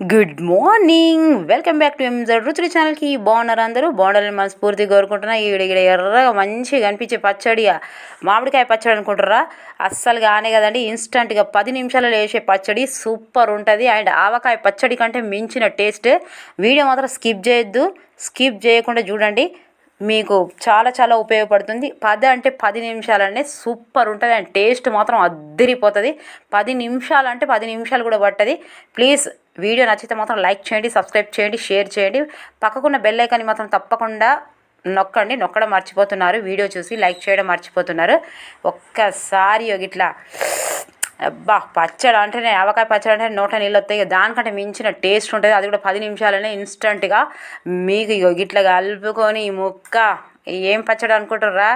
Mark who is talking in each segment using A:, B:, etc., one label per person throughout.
A: Good morning welcome back to ఎంజర్ రుచులు ఛానల్కి బాగున్నారు అందరూ? బాగుండాలని మనస్ఫూర్తి కోరుకుంటున్నా. ఈడ ఈడ ఎర్రగా మంచిగా అనిపించే పచ్చడి మామిడికాయ పచ్చడి అనుకుంటారా అస్సలు కానే కదండి. ఇన్స్టంట్గా పది నిమిషాలలో వేసే పచ్చడి సూపర్ ఉంటుంది. అండ్ ఆవకాయ పచ్చడి కంటే మించిన టేస్ట్. వీడియో మాత్రం స్కిప్ చేయొద్దు. స్కిప్ చేయకుండా చూడండి. మీకు చాలా చాలా ఉపయోగపడుతుంది. పది అంటే పది నిమిషాలనే సూపర్ ఉంటుంది. అండ్ టేస్ట్ మాత్రం అద్దరిపోతుంది పది నిమిషాలు అంటే పది నిమిషాలు కూడా పట్టది. ప్లీజ్ వీడియో నచ్చితే మాత్రం లైక్ చేయండి సబ్స్క్రైబ్ చేయండి షేర్ చేయండి. పక్కకున్న బెల్ ఐకాన్ని మాత్రం తప్పకుండా నొక్కండి. నొక్కడం మర్చిపోతున్నారు. వీడియో చూసి లైక్ చేయడం మర్చిపోతున్నారు. ఒక్కసారి ఇట్లా అబ్బా పచ్చడి అంటేనే ఆవకాయ పచ్చడి అంటే నోట నీళ్ళు వస్తాయి. దానికంటే మించిన టేస్ట్ ఉంటుంది. అది కూడా పది నిమిషాలనే ఇన్స్టంట్గా మీకు ఇగో ఇట్లా కలుపుకొని ఈ ముక్క ఏం పచ్చడి అనుకుంటారా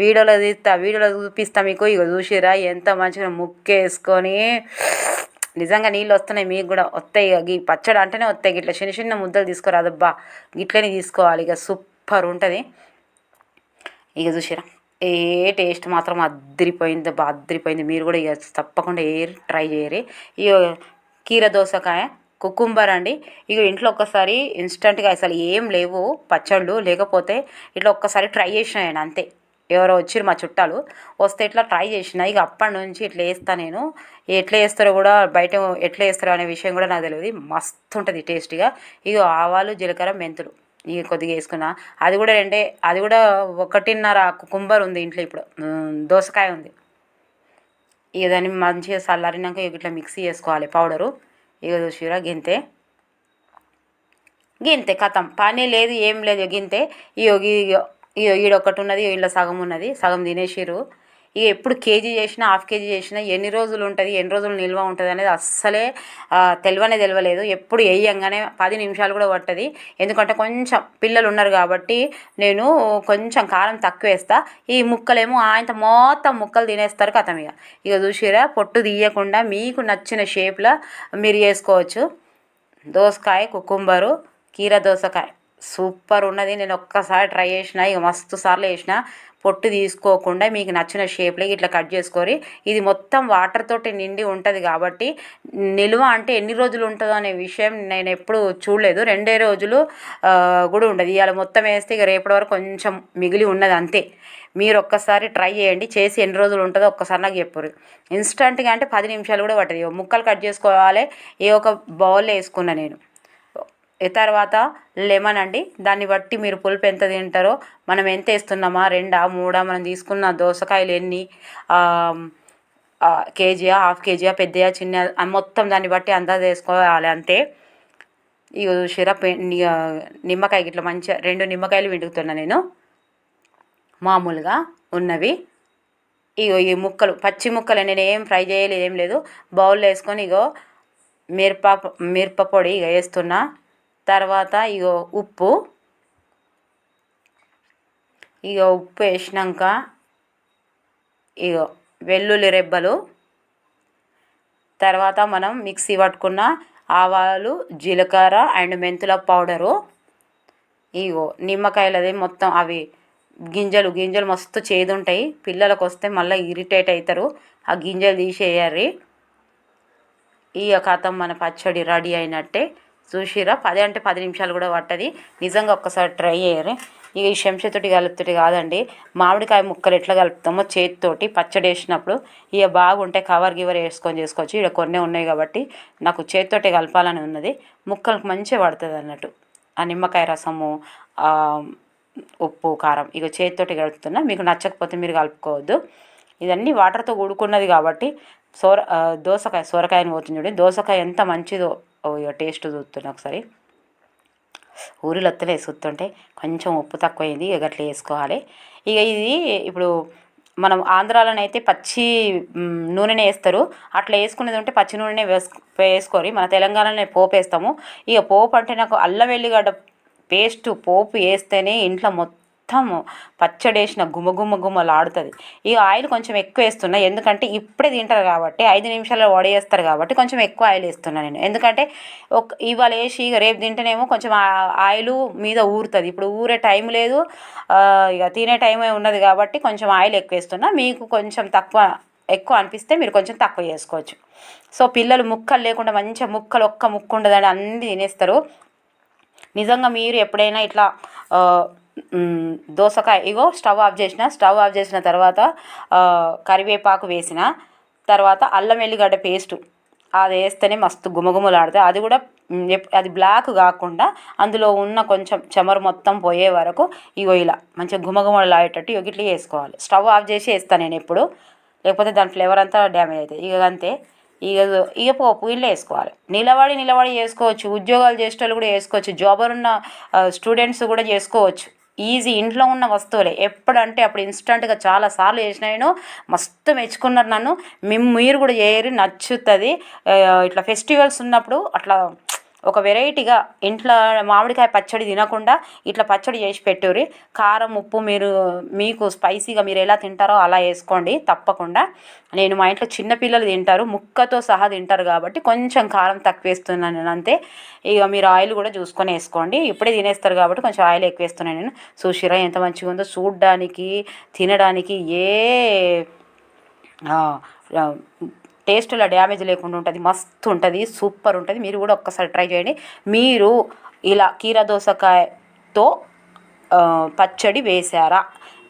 A: వీడియోలో తీస్తా వీడియోలో చూపిస్తా మీకు. ఇగో చూసిరా ఎంత మంచిగా ముక్క వేసుకొని నిజంగా నీళ్ళు వస్తున్నాయి మీకు కూడా వస్తాయి. ఇక ఈ పచ్చడి అంటేనే వస్తాయి. ఇట్లా చిన్న చిన్న ముద్దలు తీసుకోరాదబ్బా. గిట్లనే తీసుకోవాలి. ఇక సూపర్ ఉంటుంది. ఇక చూసిరా. ఏ టేస్ట్ మాత్రం అద్దరిపోయింది బా అద్దరిపోయింది మీరు కూడా ఇక తప్పకుండా ఏ ట్రై చేయరు. ఇక కీర దోసకాయ కుకుంబర్ అండి. ఇక ఇంట్లో ఒక్కసారి ఇన్స్టెంట్గా అసలు ఏం లేవు పచ్చళ్ళు. లేకపోతే ఇట్లా ఒక్కసారి ట్రై చేసిన అంతే. ఎవరో వచ్చిరు మా చుట్టాలు వస్తే ఇట్లా ట్రై చేసిన. ఇక అప్పటి నుంచి ఇట్లా వేస్తా నేను. ఎట్లా వేస్తారో కూడా బయట ఎట్లా వేస్తారో అనే విషయం కూడా నాకు తెలియదు. మస్తు ఉంటుంది టేస్టీగా ఇక. ఆవాలు జీలకర్ర మెంతులు. ఇక కొద్దిగా వేసుకున్నా. అది కూడా రెండే అది కూడా ఒకటిన్నర కుంబర్ ఉంది ఇంట్లో ఇప్పుడు. దోసకాయ ఉంది. ఇక దాన్ని మంచిగా చల్లారినాక ఇక ఇట్లా మిక్సీ చేసుకోవాలి పౌడరు ఇక చూసిరా గింతే. గింతే కథం పని లేదు ఏం లేదు గింతే. ఇక ఈడ ఒకటి ఉన్నది వీళ్ళ సగం ఉన్నది సగం తినేసిరు ఇక ఎప్పుడు కేజీ చేసినా హాఫ్ కేజీ చేసినా ఎన్ని రోజులు ఉంటుంది ఎన్ని రోజులు నిల్వ ఉంటుంది అనేది అస్సలే తెలివనే తెలియలేదు ఎప్పుడు వేయంగానే పది నిమిషాలు కూడా పట్టది. ఎందుకంటే కొంచెం పిల్లలు ఉన్నారు కాబట్టి నేను కొంచెం కారం తక్కువ వేస్తా. ఈ ముక్కలేమో ఆయన మొత్తం ముక్కలు తినేస్తారు కథం ఇక. ఇక చూసిరా పొట్టు తీయకుండా మీకు నచ్చిన షేప్లో మీరు చేసుకోవచ్చు దోసకాయ కుకుంబరు కీర దోసకాయ. సూపర్ ఉన్నది. నేను ఒక్కసారి ట్రై చేసిన ఇక మస్తు సార్లు వేసిన పొట్టు తీసుకోకుండా మీకు నచ్చిన షేప్లో ఇట్లా కట్ చేసుకొని ఇది మొత్తం వాటర్ తోటి నిండి ఉంటుంది కాబట్టి నిల్వ అంటే ఎన్ని రోజులు ఉంటుందో అనే విషయం నేను ఎప్పుడు చూడలేదు. రెండే రోజులు కూడా ఉండదు. ఇవాళ మొత్తం వేస్తే ఇక రేపటి వరకు కొంచెం మిగిలి ఉన్నది అంతే. మీరు ఒక్కసారి ట్రై చేయండి. చేసి ఎన్ని రోజులు ఉంటుందో ఒక్కసారి నాకు చెప్పరు ఇన్స్టంట్గా అంటే పది నిమిషాలు కూడా పట్టదు. ముక్కలు కట్ చేసుకోవాలి. ఏ ఒక బౌల్లో వేసుకున్నా నేను. తర్వాత లెమన్ అండి. దాన్ని బట్టి మీరు పులుపు ఎంత తింటారో మనం ఎంత వేస్తున్నామా రెండా మూడా మనం తీసుకున్న దోసకాయలు ఎన్ని కేజీయా హాఫ్ కేజీయా పెద్దయా చిన్న మొత్తం దాన్ని బట్టి అందాజ వేసుకోవాలి అంతే. ఇక సిరప్ నిమ్మకాయ ఇట్లా మంచిగా రెండు నిమ్మకాయలు విండుకుతున్నా నేను. మామూలుగా ఉన్నవి. ఇగో ఈ ముక్కలు పచ్చి ముక్కలు నేను ఏం ఫ్రై చేయలేదు ఏం లేదు. బౌల్లో వేసుకొని ఇగో మిరప మిరప పొడి ఇక వేస్తున్నా. తర్వాత ఇగో ఉప్పు. ఇగో ఉప్పు వేసినాక ఇగో వెల్లుల్లి రెబ్బలు. తర్వాత మనం మిక్సీ పట్టుకున్న ఆవాలు జీలకర్ర అండ్ మెంతుల పౌడరు. ఇగో నిమ్మకాయలది మొత్తం అవి గింజలు గింజలు మస్తు చేదుంటాయి. పిల్లలకు వస్తే మళ్ళీ ఇరిటేట్ అవుతారు ఆ గింజలు తీసేయాలి. ఈ కథం మన పచ్చడి రెడీ అయినట్టే. చూసిరా పది అంటే పది నిమిషాలు కూడా పట్టది. నిజంగా ఒక్కసారి ట్రై చేయరు. ఇక ఈ శంషతోటి కలుపుతోటి కాదండి. మామిడికాయ ముక్కలు ఎట్లా కలుపుతామో చేతితోటి పచ్చడి వేసినప్పుడు ఇక బాగుంటే కవర్ గివర్ వేసుకొని చేసుకోవచ్చు. ఇక కొన్ని ఉన్నాయి కాబట్టి నాకు చేతితోటి కలపాలని ఉన్నది. ముక్కలకు మంచిగా పడుతుంది అన్నట్టు. ఆ నిమ్మకాయ రసము ఉప్పు కారం ఇక చేతితోటి కలుపుతున్నా. మీకు నచ్చకపోతే మీరు కలుపుకోవద్దు. ఇదన్నీ వాటర్తో కూడుకున్నది కాబట్టి సోర దోసకాయ సొరకాయని పోతుంది చూడండి. దోసకాయ ఎంత మంచిదో ఇక టేస్ట్ చూస్తున్నా ఒకసారి. ఊరిలో వత్తలే చూస్తుంటే కొంచెం ఉప్పు తక్కువైంది ఇక అట్లా వేసుకోవాలి ఇక ఇది ఇప్పుడు మనం ఆంధ్రాలోనైతే పచ్చి నూనెనే వేస్తారు. అట్లా వేసుకునేది ఉంటే పచ్చి నూనెనే వేసుకో వేసుకోరు. మన తెలంగాణలోనే పోపు వేస్తాము ఇక పోపు అంటే నాకు అల్లం వెల్లిగడ్డ పేస్ట్ పోపు వేస్తేనే ఇంట్లో మొత్తం మొత్తము పచ్చడి వేసిన గుమలాడుతుంది. ఈ ఆయిల్ కొంచెం ఎక్కువ వేస్తున్నా ఎందుకంటే ఇప్పుడే తింటారు కాబట్టి ఐదు నిమిషాల్లో వడేస్తారు కాబట్టి కొంచెం ఎక్కువ ఆయిల్ వేస్తున్నా నేను. ఎందుకంటే ఒక ఇవాళ వేసి ఇక రేపు తింటేనేమో కొంచెం ఆయిల్ మీద ఊరుతుంది. ఇప్పుడు ఊరే టైం లేదు ఇక తినే టైమే ఉన్నది కాబట్టి కొంచెం ఆయిల్ ఎక్కువ వేస్తున్నా. మీకు కొంచెం తక్కువ ఎక్కువ అనిపిస్తే మీరు కొంచెం తక్కువ చేసుకోవచ్చు. సో పిల్లలు ముక్కలు లేకుండా మంచిగా ముక్కలు ఒక్క ముక్క ఉండదని అన్నీ తినేస్తారు. నిజంగా మీరు ఎప్పుడైనా ఇట్లా దోసకాయ. ఇగో స్టవ్ ఆఫ్ చేసిన. స్టవ్ ఆఫ్ చేసిన తర్వాత కరివేపాకు వేసిన. తర్వాత అల్లం వెల్లిగడ్డ పేస్ట్. అది వేస్తేనే మస్తు గుమగుమలాడుతాయి. అది కూడా అది బ్లాక్ కాకుండా అందులో ఉన్న కొంచెం చెమరు మొత్తం పోయే వరకు ఇగో ఇలా మంచిగా గుమగుమలాడేటట్టు ఇగో ఇట్లా వేసుకోవాలి స్టవ్ ఆఫ్ చేసి వేస్తాను నేను ఎప్పుడు. లేకపోతే దాని ఫ్లేవర్ అంతా డ్యామేజ్ అవుతుంది ఇక అంతే. ఇక ఇక పోపు ఇల్లు వేసుకోవాలి. నిలబడి నిలబడి చేసుకోవచ్చు. ఉద్యోగాలు చేసేటోళ్ళు కూడా వేసుకోవచ్చు. జాబర్ ఉన్న స్టూడెంట్స్ కూడా చేసుకోవచ్చు. ఈజీ ఇంట్లో ఉన్న వస్తువులే. ఎప్పుడంటే అప్పుడు ఇన్స్టంట్గా చాలా సార్లు చేసిన నేను మస్తు మెచ్చుకున్నారు నన్ను. మీరు కూడా చేయరు నచ్చుతుంది. ఇట్లా ఫెస్టివల్స్ ఉన్నప్పుడు అట్లా ఒక వెరైటీగా ఇంట్లో మామిడికాయ పచ్చడి తినకుండా ఇట్లా పచ్చడి చేసి పెట్టుర్రి. కారం ఉప్పు మీరు మీకు స్పైసీగా మీరు ఎలా తింటారో అలా వేసుకోండి తప్పకుండా. నేను మా ఇంట్లో చిన్నపిల్లలు తింటారు ముక్కతో సహా తింటారు కాబట్టి కొంచెం కారం తక్కువ వేస్తున్నాను నేను అంతే. ఇక మీరు ఆయిల్ కూడా చూసుకొని వేసుకోండి. ఇప్పుడే తినేస్తారు కాబట్టి కొంచెం ఆయిల్ ఎక్కువ వేస్తున్నాను నేను. చూసిరా ఎంత మంచిగా ఉందో చూడడానికి తినడానికి ఏ టేస్ట్లో డ్యామేజ్ లేకుండా ఉంటుంది మస్తు ఉంటుంది సూపర్ ఉంటుంది. మీరు కూడా ఒక్కసారి ట్రై చేయండి. మీరు ఇలా కీర దోసకాయతో పచ్చడి వేశారా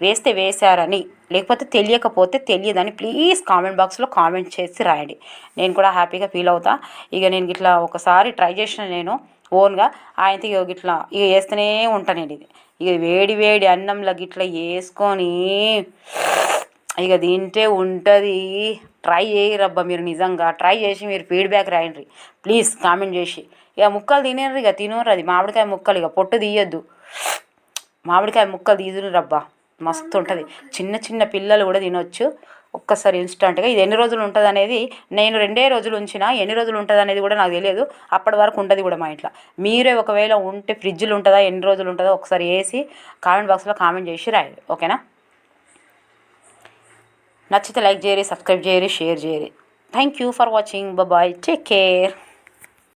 A: వేస్తే వేశారని లేకపోతే తెలియకపోతే తెలియదని ప్లీజ్ కామెంట్ బాక్స్లో కామెంట్ చేసి రాయండి. నేను కూడా హ్యాపీగా ఫీల్ అవుతా. ఇక నేను ఇట్లా ఒకసారి ట్రై చేసిన నేను ఓన్గా ఆయనతో ఇక ఇట్లా ఇక వేస్తూనే ఉంటానండి ఇది. ఇక వేడి వేడి అన్నంలో గిట్లా వేసుకొని ఇక తింటే ఉంటుంది. ట్రై చేయరబ్బా మీరు నిజంగా. ట్రై చేసి మీరు ఫీడ్బ్యాక్ రాయండి. ప్లీజ్ కామెంట్ చేసి. ఇక ముక్కలు తినేరు ఇక తినరు అది. మామిడికాయ ముక్కలు ఇక పొట్టు తీయద్దు. మామిడికాయ ముక్కలు తీసుకురబ్బా మస్తు ఉంటుంది. చిన్న చిన్న పిల్లలు కూడా తినొచ్చు. ఒక్కసారి ఇన్స్టంట్గా ఇది ఎన్ని రోజులు ఉంటుంది అనేది నేను రెండే రోజులు ఉంచిన ఎన్ని రోజులు ఉంటుంది అనేది కూడా నాకు తెలియదు. అప్పటి వరకు ఉంటుంది కూడా మా ఇంట్లో. మీరే ఒకవేళ ఉంటే ఫ్రిడ్జ్లు ఉంటుందా ఎన్ని రోజులు ఉంటుందో ఒకసారి వేసి కామెంట్ బాక్స్లో కామెంట్ చేసి రాయండి. ఓకేనా నచ్చితే లైక్ చేయరి సబ్స్క్రైబ్ చేయరి share చేయరి thank you for watching bye take care